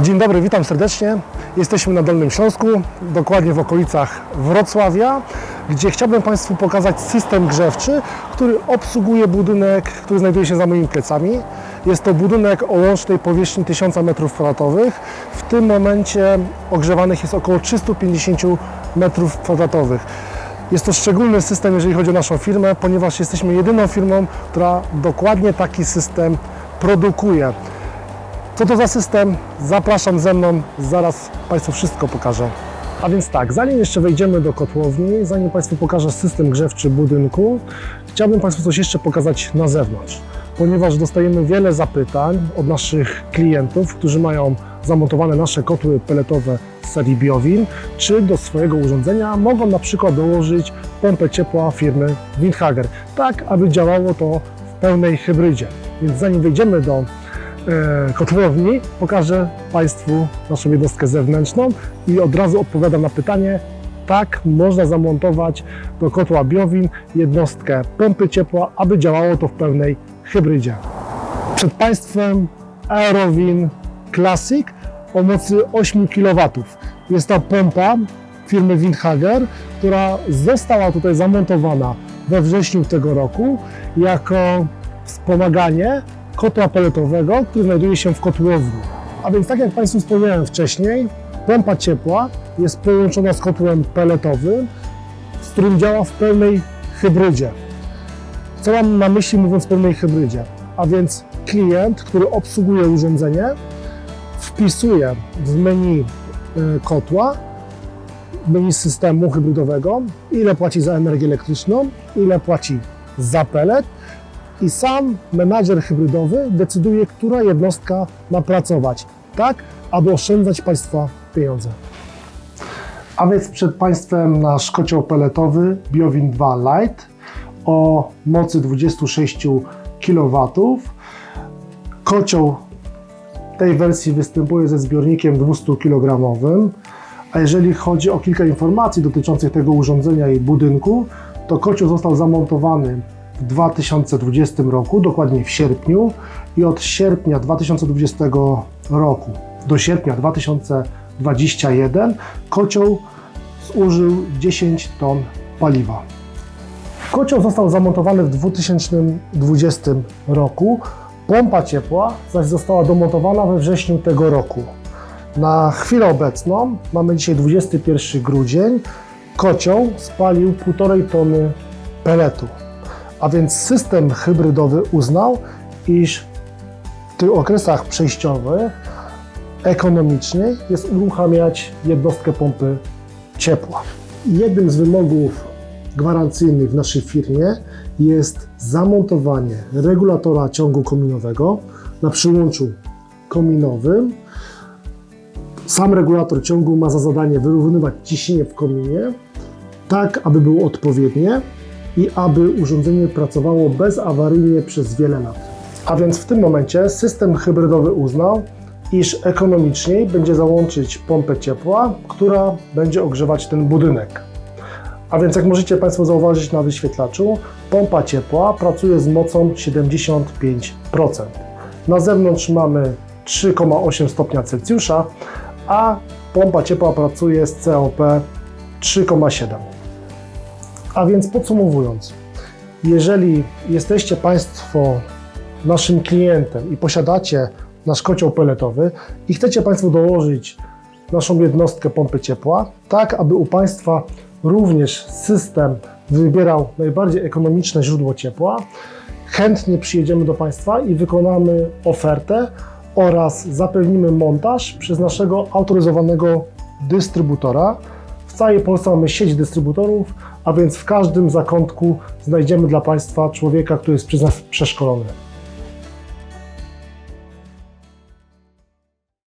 Dzień dobry, witam serdecznie. Jesteśmy na Dolnym Śląsku, dokładnie w okolicach Wrocławia, gdzie chciałbym Państwu pokazać system grzewczy, który obsługuje budynek, który znajduje się za moimi plecami. Jest to budynek o łącznej powierzchni 1000 m2. W tym momencie ogrzewanych jest około 350 m2. Jest to szczególny system, jeżeli chodzi o naszą firmę, ponieważ jesteśmy jedyną firmą, która dokładnie taki system produkuje. Co to za system? Zapraszam ze mną, zaraz Państwu wszystko pokażę. A więc tak, zanim jeszcze wejdziemy do kotłowni, zanim Państwu pokażę system grzewczy budynku, chciałbym Państwu coś jeszcze pokazać na zewnątrz, ponieważ dostajemy wiele zapytań od naszych klientów, którzy mają zamontowane nasze kotły peletowe z serii Biowin, czy do swojego urządzenia mogą na przykład dołożyć pompę ciepła firmy Windhager, tak aby działało to w pełnej hybrydzie. Więc zanim wejdziemy do kotłowni, pokażę Państwu naszą jednostkę zewnętrzną i od razu odpowiadam na pytanie. Tak, można zamontować do kotła Biowin jednostkę pompy ciepła, aby działało to w pełnej hybrydzie. Przed Państwem Aerowin Classic o mocy 8 kW. Jest to pompa firmy Windhager, która została tutaj zamontowana we wrześniu tego roku jako wspomaganie kotła peletowego, który znajduje się w kotłowni. A więc tak jak Państwu wspomniałem wcześniej, pompa ciepła jest połączona z kotłem peletowym, z którym działa w pełnej hybrydzie. Co mam na myśli mówiąc pełnej hybrydzie? A więc klient, który obsługuje urządzenie, wpisuje w menu y, kotła, w menu systemu hybrydowego, ile płaci za energię elektryczną, ile płaci za pelet i sam menadżer hybrydowy decyduje, która jednostka ma pracować, tak aby oszczędzać Państwa pieniądze. A więc przed Państwem nasz kocioł peletowy Biowin 2 Lite o mocy 26 kW. Kocioł tej wersji występuje ze zbiornikiem 200 kg. A jeżeli chodzi o kilka informacji dotyczących tego urządzenia i budynku, to kocioł został zamontowany 2020 roku, dokładnie w sierpniu i od sierpnia 2020 roku do sierpnia 2021 kocioł zużył 10 ton paliwa. Kocioł został zamontowany w 2020 roku, pompa ciepła zaś została domontowana we wrześniu tego roku. Na chwilę obecną, mamy dzisiaj 21 grudzień, kocioł spalił 1,5 tony peletu. A więc system hybrydowy uznał, iż w tych okresach przejściowych ekonomiczniej jest uruchamiać jednostkę pompy ciepła. Jednym z wymogów gwarancyjnych w naszej firmie jest zamontowanie regulatora ciągu kominowego na przyłączu kominowym. Sam regulator ciągu ma za zadanie wyrównywać ciśnienie w kominie, tak aby było odpowiednie i aby urządzenie pracowało bezawaryjnie przez wiele lat. A więc w tym momencie system hybrydowy uznał, iż ekonomiczniej będzie załączyć pompę ciepła, która będzie ogrzewać ten budynek. A więc jak możecie Państwo zauważyć na wyświetlaczu, pompa ciepła pracuje z mocą 75%. Na zewnątrz mamy 3,8 stopnia Celsjusza, a pompa ciepła pracuje z COP 3,7. A więc podsumowując, jeżeli jesteście Państwo naszym klientem i posiadacie nasz kocioł peletowy i chcecie Państwo dołożyć naszą jednostkę pompy ciepła, tak aby u Państwa również system wybierał najbardziej ekonomiczne źródło ciepła, chętnie przyjedziemy do Państwa i wykonamy ofertę oraz zapewnimy montaż przez naszego autoryzowanego dystrybutora. W całej Polsce mamy sieć dystrybutorów, a więc w każdym zakątku znajdziemy dla Państwa człowieka, który jest przez nas przeszkolony.